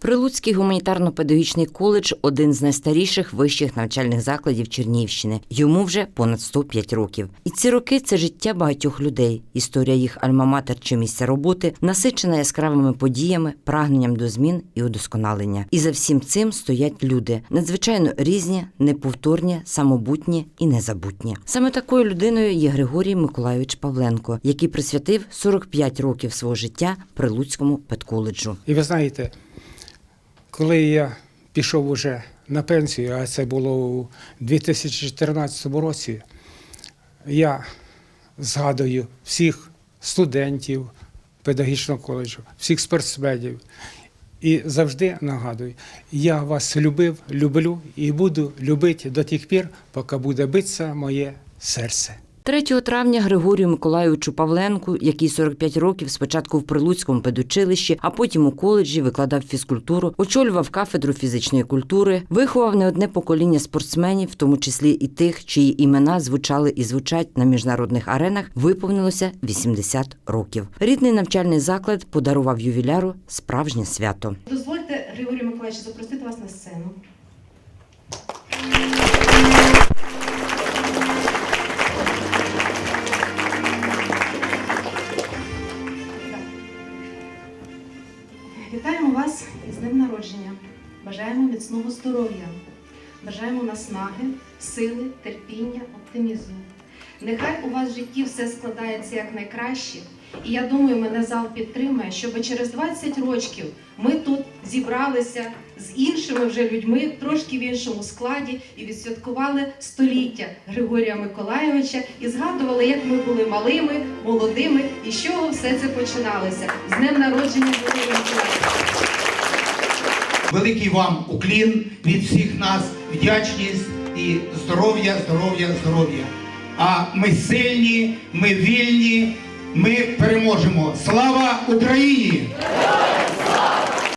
Прилуцький гуманітарно-педагогічний коледж один з найстаріших вищих навчальних закладів Чернігівщини. Йому вже понад 105 років. І ці роки це життя багатьох людей. Історія їх альма-матер чи місця роботи насичена яскравими подіями, прагненням до змін і удосконалення. І за всім цим стоять люди надзвичайно різні, неповторні, самобутні і незабутні. Саме такою людиною є Григорій Миколайович Павленко, який присвятив 45 років свого життя Прилуцькому педколеджу. І ви знаєте, коли я пішов уже на пенсію, а це було у 2014 році, я згадую всіх студентів педагогічного коледжу, всіх спортсменів. І завжди нагадую, я вас любив, люблю і буду любити до тих пір, поки буде битися моє серце. 3 травня Григорію Миколайовичу Павленку, який 45 років спочатку в Прилуцькому педучилищі, а потім у коледжі викладав фізкультуру, очолював кафедру фізичної культури, виховав не одне покоління спортсменів, в тому числі і тих, чиї імена звучали і звучать на міжнародних аренах, виповнилося 80 років. Рідний навчальний заклад подарував ювіляру справжнє свято. Дозвольте, Григорію Миколаївичу, запросити вас на сцену. Вітаємо вас із днем народження. Бажаємо міцного здоров'я. Бажаємо наснаги, сили, терпіння, оптимізму. Нехай у вас в житті все складається якнайкраще. І я думаю, мене зал підтримає, щоб через 20 років ми тут зібралися з іншими вже людьми, трошки в іншому складі, і відсвяткували століття Григорія Миколайовича і згадували, як ми були малими, молодими і з чого все це починалося. З днем народження Григорія Миколайовича. Великий вам уклін від всіх нас, вдячність і здоров'я, здоров'я, здоров'я. А ми сильні, ми вільні, ми переможемо. Слава Україні!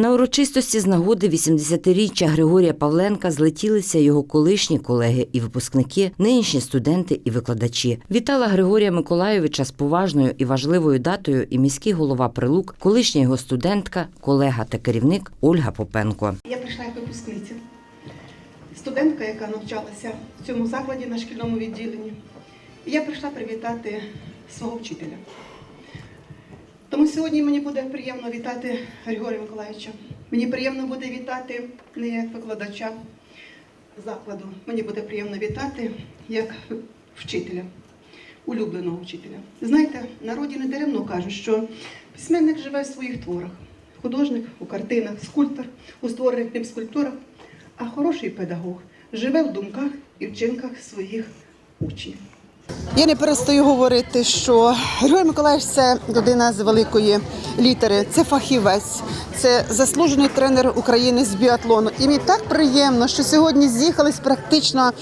На урочистості з нагоди 80-річчя Григорія Павленка злетілися його колишні колеги і випускники, нинішні студенти і викладачі. Вітала Григорія Миколайовича з поважною і важливою датою і міський голова Прилук, колишня його студентка, колега та керівник Ольга Попенко. Я прийшла як випускниця, студентка, яка навчалася в цьому закладі на шкільному відділенні. Я прийшла привітати свого вчителя. Тому сьогодні мені буде приємно вітати Григорія Миколаївича. Мені приємно буде вітати не як викладача закладу, мені буде приємно вітати як вчителя, улюбленого вчителя. Знаєте, народі не даремно кажуть, що письменник живе в своїх творах, художник у картинах, скульптор у створених ним скульптурах, а хороший педагог живе в думках і вчинках своїх учнів. Я не перестаю говорити, що Григорій Миколаївич це людина з великої літери, це фахівець, це заслужений тренер України з біатлону. І мені так приємно, що сьогодні з'їхались практично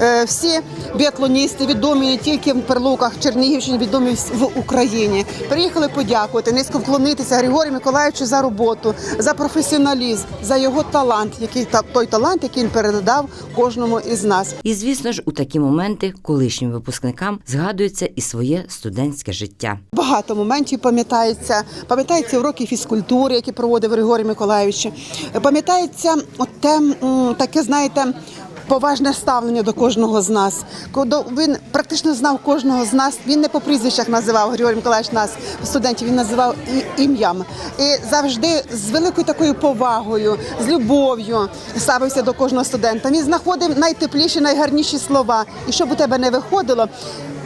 е, всі біатлоністи, відомі не тільки в Перлуках, Чернігівщині, відомі в Україні. Приїхали подякувати, низько вклонитися Григорію Миколаївичу за роботу, за професіоналізм, за його талант, який той талант, який він передав кожному із нас. І звісно ж, у такі моменти колишнім випускникам згадується і своє студентське життя. Багато моментів пам'ятається. Пам'ятається уроки фізкультури, які проводив Григорій Миколаївич. Пам'ятається те таке, знаєте. Поважне ставлення до кожного з нас. Він практично знав кожного з нас. Він не по прізвищах називав Григорій Миколаївич нас, студентів, він називав і- ім'ям. І завжди з великою такою повагою, з любов'ю ставився до кожного студента. Він знаходив найтепліші, найгарніші слова. І щоб у тебе не виходило,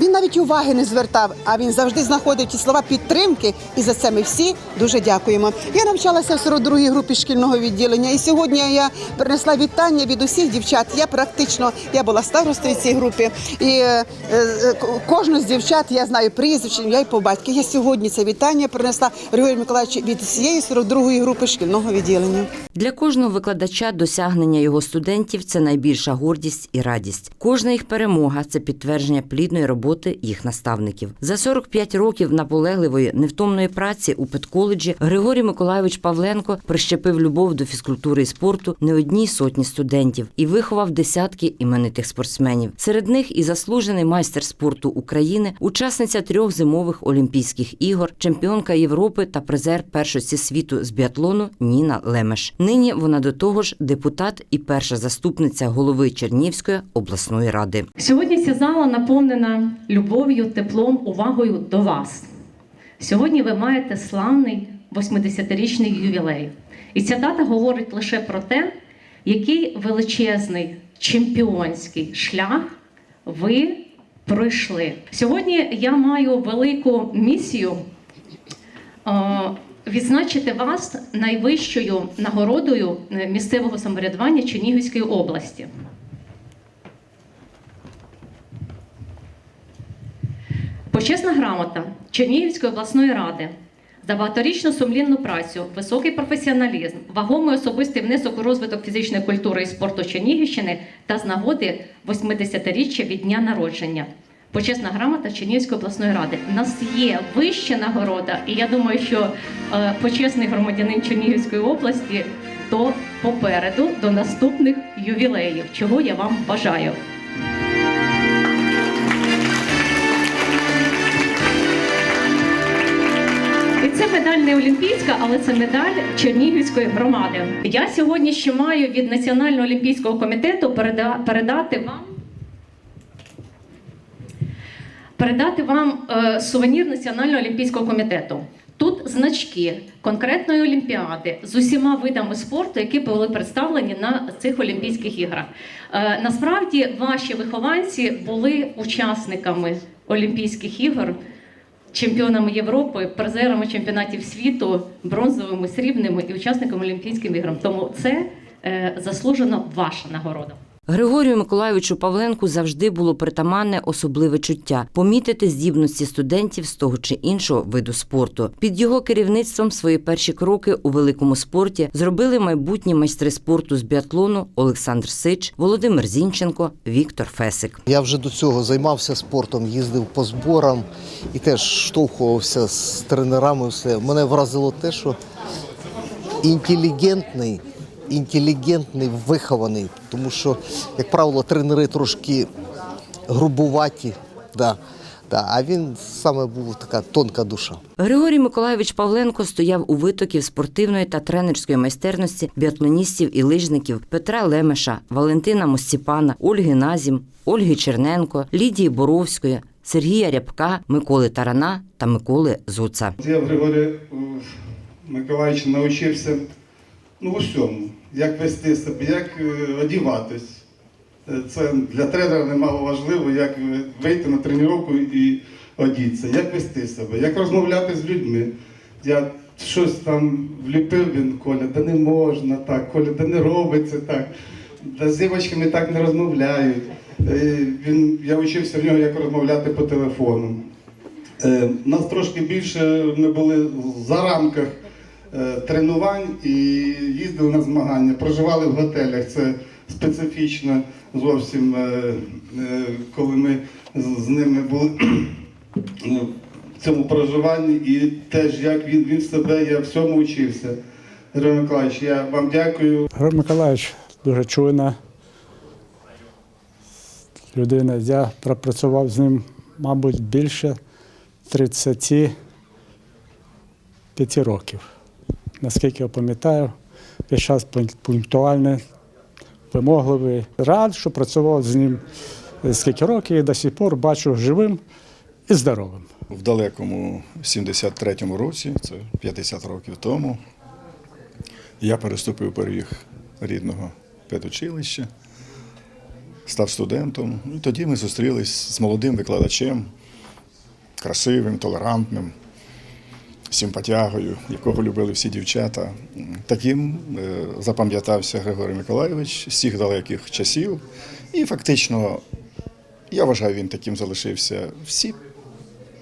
він навіть уваги не звертав, а він завжди знаходив ті слова підтримки, і за це ми всі дуже дякуємо. Я навчалася в 42-й групі шкільного відділення, і сьогодні я принесла вітання від усіх дівчат. Я практично я була старостою цієї групи, і е, е, кожну з дівчат я знаю прізвище, я й по батьки. Я сьогодні це вітання принесла Григорію Миколаївичу від всієї 42-ї групи шкільного відділення. Для кожного викладача досягнення його студентів це найбільша гордість і радість. Кожна їх перемога це підтвердження плідної роботи роботи їх наставників. За 45 років наполегливої невтомної праці у педколеджі Григорій Миколайович Павленко прищепив любов до фізкультури і спорту не одній сотні студентів і виховав десятки іменитих спортсменів. Серед них і заслужений майстер спорту України, учасниця трьох зимових Олімпійських ігор, чемпіонка Європи та призер першості світу з біатлону Ніна Лемеш. Нині вона до того ж депутат і перша заступниця голови Чернігівської обласної ради. Сьогодні ця зала наповнена любов'ю, теплом, увагою до вас. Сьогодні ви маєте славний 80-річний ювілей. І ця дата говорить лише про те, який величезний чемпіонський шлях ви пройшли. Сьогодні я маю велику місію е, відзначити вас найвищою нагородою е, місцевого самоврядування Чернігівської області. Почесна грамота Чернігівської обласної ради за багаторічну сумлінну працю, високий професіоналізм, вагомий особистий внесок у розвиток фізичної культури і спорту Чернігівщини та з нагоди 80-річчя від дня народження. Почесна грамота Чернігівської обласної ради. У нас є вища нагорода, і я думаю, що е, почесний громадянин Чернігівської області то попереду до наступних ювілеїв, чого я вам бажаю. Не олімпійська, але це медаль Чернігівської громади. Я сьогодні ще маю від Національного олімпійського комітету переда- передати вам. Передати вам е, сувенір Національного олімпійського комітету. Тут значки конкретної олімпіади з усіма видами спорту, які були представлені на цих Олімпійських іграх. Е, насправді ваші вихованці були учасниками Олімпійських ігор чемпіонами Європи, призерами чемпіонатів світу, бронзовими, срібними і учасниками Олімпійських ігор. Тому це е, заслужено ваша нагорода. Григорію Миколайовичу Павленку завжди було притаманне особливе чуття помітити здібності студентів з того чи іншого виду спорту. Під його керівництвом свої перші кроки у великому спорті зробили майбутні майстри спорту з біатлону Олександр Сич, Володимир Зінченко, Віктор Фесик. Я вже до цього займався спортом, їздив по зборам і теж штовхувався з тренерами. Все. Мене вразило те, що інтелігентний, інтелігентний, вихований. Тому що, як правило, тренери трошки грубуваті. Да. Да. А він саме був така тонка душа. Григорій Миколайович Павленко стояв у витоків спортивної та тренерської майстерності біатлоністів і лижників Петра Лемеша, Валентина Мосціпана, Ольги Назім, Ольги Черненко, Лідії Боровської, Сергія Рябка, Миколи Тарана та Миколи Зуца. Я в Григорі е, навчився ну, в усьому, як вести себе, як е, одіватись. Е, Це для тренера немало важливо, як вийти на тренування і одітися, як вести себе, як розмовляти з людьми. Я щось там вліпив він Коля, да не можна так, Коля, да не робиться так, да з дівчатками так не розмовляють. Е, Він, я вчився в нього, як розмовляти по телефону. Нас трошки більше ми були за рамках тренувань і їздили на змагання, проживали в готелях. Це специфічно зовсім, е, е, коли ми з ними були е, в цьому проживанні, і теж як він, він себе, я всьому вчився. Григорій Миколаївич, я вам дякую. Григорій Миколаївич дуже чуйна людина. Я пропрацював з ним, мабуть, більше 35 років. Наскільки я пам'ятаю, весь час пунк- пунктуальний, вимогливий. Рад, що працював з ним скільки років і до сих пор бачу живим і здоровим. В далекому 73-му році, це 50 років тому, я переступив поріг рідного педучилища, став студентом. І тоді ми зустрілись з молодим викладачем, красивим, толерантним, симпатягою, якого любили всі дівчата. Таким е, запам'ятався Григорій Миколайович з всіх далеких часів. І фактично, я вважаю, він таким залишився всі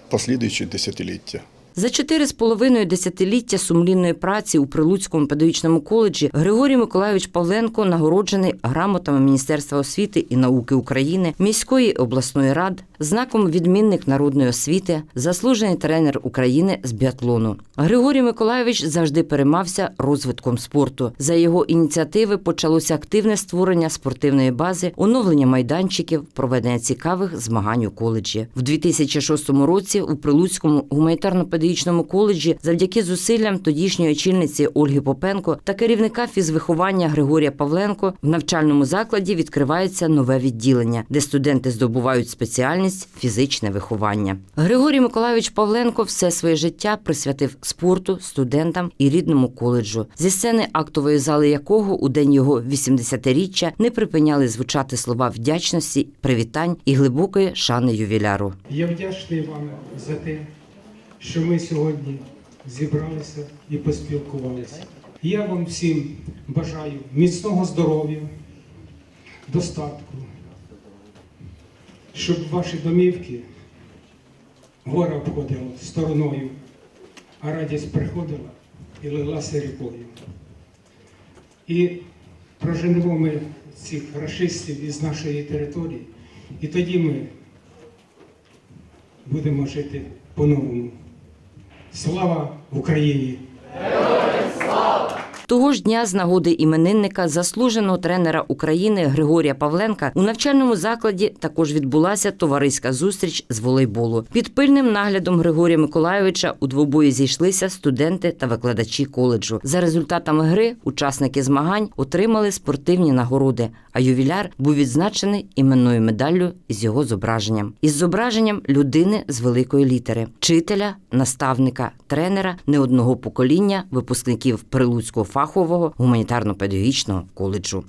послідуючі десятиліття. За чотири з половиною десятиліття сумлінної праці у Прилуцькому педагогічному коледжі Григорій Миколайович Павленко нагороджений грамотами Міністерства освіти і науки України, міської обласної рад, знаком відмінник народної освіти, заслужений тренер України з біатлону. Григорій Миколайович завжди переймався розвитком спорту. За його ініціативи почалося активне створення спортивної бази, оновлення майданчиків, проведення цікавих змагань у коледжі. В 2006 році у Прилуцькому гуманітарно-педагогічному коледжі завдяки зусиллям тодішньої очільниці Ольги Попенко та керівника фізвиховання Григорія Павленко в навчальному закладі відкривається нове відділення, де студенти здобувають спеціальність фізичне виховання. Григорій Миколайович Павленко все своє життя присвятив спорту, студентам і рідному коледжу, зі сцени актової зали якого у день його 80-річчя не припиняли звучати слова вдячності, привітань і глибокої шани ювіляру. Я вдячний вам за те, що ми сьогодні зібралися і поспілкувалися. Я вам всім бажаю міцного здоров'я, достатку, щоб ваші домівки горе обходило стороною, а радість приходила і лилася рікою. І проженемо ми цих рашистів із нашої території, і тоді ми будемо жити по-новому. Слава Україні! Того ж дня з нагоди іменинника заслуженого тренера України Григорія Павленка у навчальному закладі також відбулася товариська зустріч з волейболу. Під пильним наглядом Григорія Миколайовича у двобої зійшлися студенти та викладачі коледжу. За результатами гри учасники змагань отримали спортивні нагороди. А ювіляр був відзначений іменною медаллю із його зображенням, із зображенням людини з великої літери, вчителя, наставника, тренера не одного покоління випускників Прилуцького фахового гуманітарно-педагогічного коледжу.